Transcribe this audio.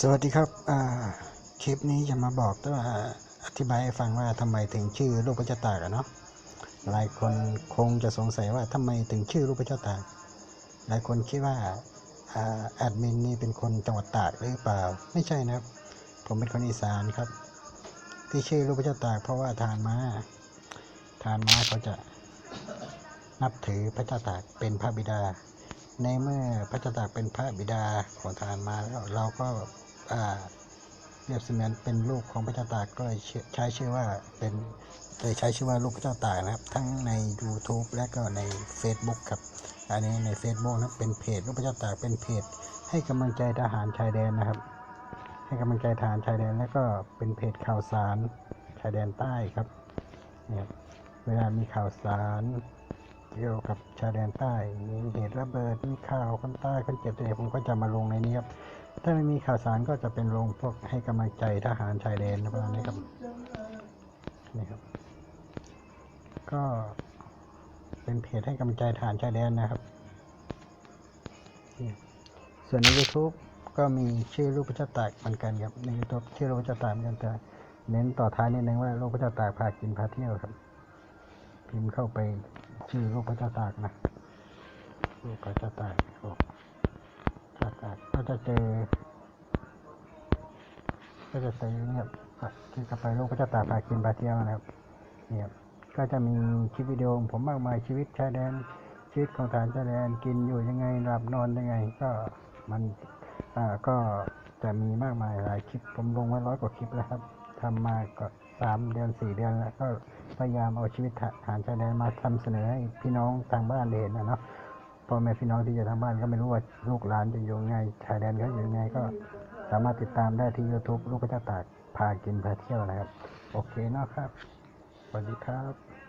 สวัสดีครับคลิปนี้จะมาบอกตัวาอธิบายให้ฟังว่าทำไมถึงชื่อลูกพระเจ้าตากอเนาะหลายคนคงจะสงสัยว่าทำไมถึงชื่อลูกพระเจ้าตาก หลายคนคิดว่าอแอดมินนี่เป็นคนจังหวัดตากหรือเปล่า ไม่ใช่นะครับ ผมเป็นคนอีสานครับ ที่ชื่อลูกพระเจ้าตากเพราะว่าทานมาทานมาเขาจะนับถือพระเจ้าตากเป็นพระบิดา ในเมื่อพระเจ้าตากเป็นพระบิดาของทารมาแล้วเราก็่าเรียบเสมือนเป็นลูกของพระเจ้าตากก็เลยใช้ชื่อว่าเป็นเลยใช้ชื่อว่าลูกพระเจ้าตากนะครับ ทั้งใน YouTube และก็ใน Facebook ครับ อันนี้ใน Facebook นะเป็นเพจลูกพระเจ้าตากเป็นเพจ ให้กำลังใจทหารชายแดนนะครับ ให้กำลังใจทหารชายแดนแล้วก็เป็นเพจข่าวสารชายแดนใต้ครับเนี่ยเวลามีข่าวสารเกี่ยวกับชายแดนใต้ มีเหตุระเบิด มีข่าวคนใต้คนเจ็บอะไรผมก็จะมาลงในนี้ครับ ถ้าไม่มีข่าวสารก็จะเป็นลงพวกให้กำลังใจทหารชายแดนประมาณนี้ครับนี่ครับ ก็เป็นเพจให้กำลังใจทหารชายแดนนะครับ ส่วนใน YouTube ก็มีชื่อลูกพระเจ้าตากเหมือนกันครับใน YouTube ชื่อลูกพระเจ้าตากเหมือนกันแต่เน้นต่อท้ายนิดนึงว่าลูกพระเจ้าตากพากินพาเที่ยวครับ พิมพ์เข้าไปชื่อลูกพระเจ้าตากนะลูกพระเจ้าตากลูกพระเจ้าตากก็จะเจอ ก็จะเจอเนี่ยที่กลับไปลูกพระเจ้าตากพากินพาเที่ยวนะครับเนี่ยก็จะมีคลิปวิดีโอของผมมากมายชีวิตชายแดนชีวิตของทหารชายแดนกินอยู่ยังไงหลับนอนยังไง ก็มันอ่าก็จะมีมากมายหลายคลิปผมลงไว้ร้อยกว่าคลิปแล้วครับทำมาก็สามเดือนสี่เดือนแล้วก็พยายามเอาชีวิตทหารชายแดนมาทำเสนอให้พี่น้องทางบ้านเห็นนะเนาะ พ่อแม่พี่น้องที่อยู่ทางบ้านก็ไม่รู้ว่าลูกหลานจะอยู่ยังไงชายแดนเขาอยู่ยังไงก็สามารถติดตามได้ที่ YouTube ลูกพระเจ้าตากพากินพาเที่ยวนะครับ โอเคเนาะครับสวัสดีครับ